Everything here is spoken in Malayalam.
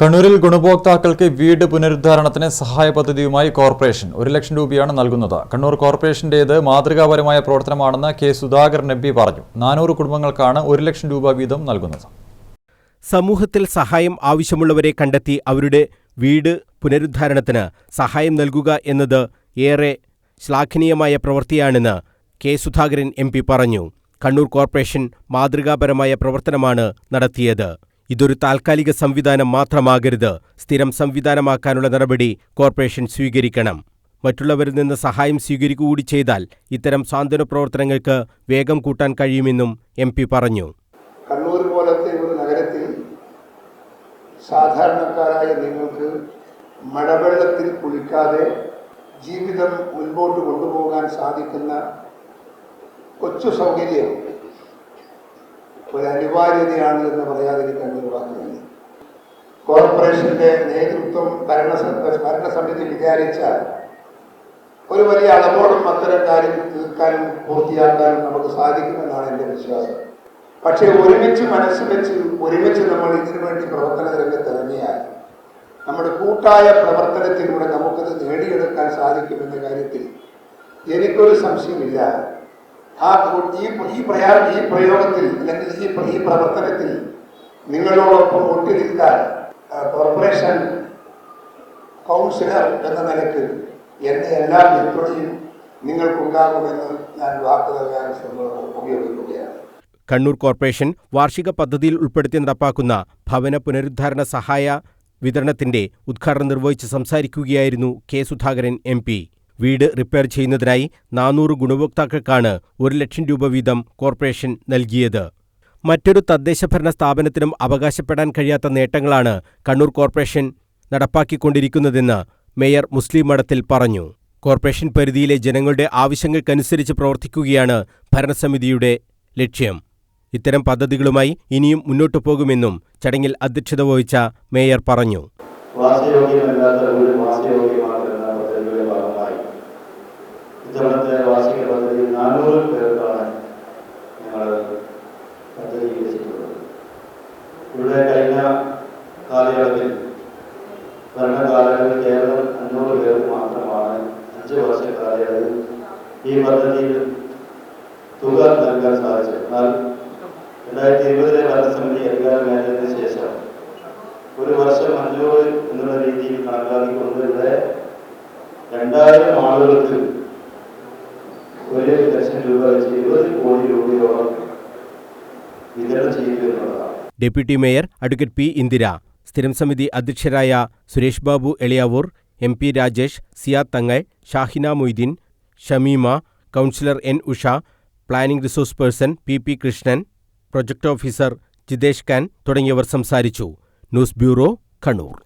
കണ്ണൂരിൽ ഗുണഭോക്താക്കൾക്ക് വീട് പുനരുദ്ധാരണത്തിന് സഹായ പദ്ധതിയുമായി കോർപ്പറേഷൻ ഒരു ലക്ഷം രൂപയാണ് നൽകുന്നത്. കണ്ണൂർ കോർപ്പറേഷന്റേത് മാതൃകാപരമായ പ്രവർത്തനമാണെന്ന് കെ സുധാകരൻ എം പി പറഞ്ഞു. നാനൂറ് കുടുംബങ്ങൾക്കാണ് ഒരു ലക്ഷം രൂപ വീതം നൽകുന്നത്. സമൂഹത്തിൽ സഹായം ആവശ്യമുള്ളവരെ കണ്ടെത്തി അവരുടെ വീട് പുനരുദ്ധാരണത്തിന് സഹായം നൽകുക എന്നത് ഏറെ ശ്ലാഘനീയമായ പ്രവൃത്തിയാണെന്ന് കെ സുധാകരൻ എം പറഞ്ഞു. കണ്ണൂർ കോർപ്പറേഷൻ മാതൃകാപരമായ പ്രവർത്തനമാണ് നടത്തിയത്. ഇതൊരു താൽക്കാലിക സംവിധാനം മാത്രമാകരുത്. സ്ഥിരം സംവിധാനമാക്കാനുള്ള നടപടി കോർപ്പറേഷൻ സ്വീകരിക്കണം. മറ്റുള്ളവരിൽ നിന്ന് സഹായം സ്വീകരിക്കുകൂടി ചെയ്താൽ ഇത്തരം സാന്ത്വന പ്രവർത്തനങ്ങൾക്ക് വേഗം കൂട്ടാൻ കഴിയുമെന്നും എം പി പറഞ്ഞു. കണ്ണൂർ പോലത്തെ ഒരു നഗരത്തിൽ സാധാരണക്കാരായ നിങ്ങൾക്ക് മഴവെള്ളത്തിൽ കുളിക്കാതെ ജീവിതം മുൻപോട്ട് കൊണ്ടുപോകാൻ സാധിക്കുന്ന കൊച്ചു സൗകര്യം ഒരു അനിവാര്യതയാണ് എന്ന് പറയാതിരിക്കാൻ ഒരു നിർവാഹമില്ല കോർപ്പറേഷന്റെ നേതൃത്വം ഭരണ ഭരണസമിതി വിചാരിച്ചാൽ ഒരു വലിയ അളവോളം അത്തരം കാര്യം തീർക്കാനും പൂർത്തിയാക്കാനും നമുക്ക് സാധിക്കുമെന്നാണ് എന്റെ വിശ്വാസം. പക്ഷേ ഒരുമിച്ച് മനസ്സ് വെച്ച് ഒരുമിച്ച് നമ്മൾ ഇതിനു വേണ്ടി പ്രവർത്തന രംഗത്ത് ഇറങ്ങിയാൽ നമ്മുടെ കൂട്ടായ പ്രവർത്തനത്തിലൂടെ നമുക്കത് നേടിയെടുക്കാൻ സാധിക്കുമെന്ന കാര്യത്തിൽ എനിക്കൊരു സംശയമില്ല. ആ ഈ ഈ പ്രയാ ഈ പ്രയോഗത്തിൽ അല്ലെങ്കിൽ ഈ ഈ പ്രവർത്തനത്തിൽ നിങ്ങളോടൊപ്പം ഒട്ടി നിൽക്കാൻ കോർപ്പറേഷൻ കൗൺസിലർ എന്ന നിലയ്ക്ക് എന്റെ എല്ലാ പിന്തുണയും നിങ്ങൾക്കുണ്ടാകുമെന്ന് ഞാൻ വാക്ക് നൽകാൻ ഉപയോഗിക്കുകയാണ്. കണ്ണൂർ കോർപ്പറേഷൻ വാർഷിക പദ്ധതിയിൽ ഉൾപ്പെടുത്തി നടപ്പാക്കുന്ന ഭവന പുനരുദ്ധാരണ സഹായ വിതരണത്തിന്റെ ഉദ്ഘാടനം നിർവഹിച്ച് സംസാരിക്കുകയായിരുന്നു കെ സുധാകരൻ എം വീട് റിപ്പയർ ചെയ്യുന്നതിനായി നാനൂറ് ഗുണഭോക്താക്കൾക്കാണ് ഒരു ലക്ഷം രൂപ വീതം കോർപ്പറേഷൻ നൽകിയത്. മറ്റൊരു തദ്ദേശഭരണ സ്ഥാപനത്തിനും അവകാശപ്പെടാൻ കഴിയാത്ത നേട്ടങ്ങളാണ് കണ്ണൂർ കോർപ്പറേഷൻ നടപ്പാക്കിക്കൊണ്ടിരിക്കുന്നതെന്ന് മേയർ മുസ്ലിം മഠത്തിൽ പറഞ്ഞു. കോർപ്പറേഷൻ പരിധിയിലെ ജനങ്ങളുടെ ആവശ്യങ്ങൾക്കനുസരിച്ച് പ്രവർത്തിക്കുകയാണ് ഭരണസമിതിയുടെ ലക്ഷ്യം. ഇത്തരം പദ്ധതികളുമായി ഇനിയും മുന്നോട്ടു പോകുമെന്നും ചടങ്ങിൽ അധ്യക്ഷത വഹിച്ച മേയർ പറഞ്ഞു. നാനൂറ് പേർക്കാണ് ഞങ്ങൾ പദ്ധതികരിച്ചിട്ടുള്ളത് ഇവിടെ കഴിഞ്ഞ കാലയളവിൽ ഭരണകാലങ്ങളിൽ കേവലം അഞ്ഞൂറ് പേർക്ക് മാത്രമാണ് അഞ്ച് വർഷ കാലയളവിൽ ഈ പദ്ധതിയിൽ തുക നൽകാൻ സാധിച്ചത്. എന്നാൽ രണ്ടായിരത്തി ഇരുപതിലെ ഭരണസമിതി അധികാരമേറ്റതിന് ശേഷം ഒരു വർഷം അഞ്ഞൂറ് എന്നുള്ള രീതിയിൽ കണക്കാക്കിക്കൊണ്ട് ഇവിടെ രണ്ടായിരം ആളുകൾക്ക് ഒരു ലക്ഷം രൂപ ഇരുപത് കോടി രൂപയോളം വിതരണം deputy mayor advocate P Indira സ്ഥിരം സമിതി അധ്യക്ഷരായ Suresh Babu Eliyavoor M P Rajesh Siya Thangal Shahina Moideen Shameema councillor N Usha planning resource person P P Krishnan project officer Jithesh Khan തുടങ്ങിയവർ സംസാരിച്ചു. News bureau Kannur.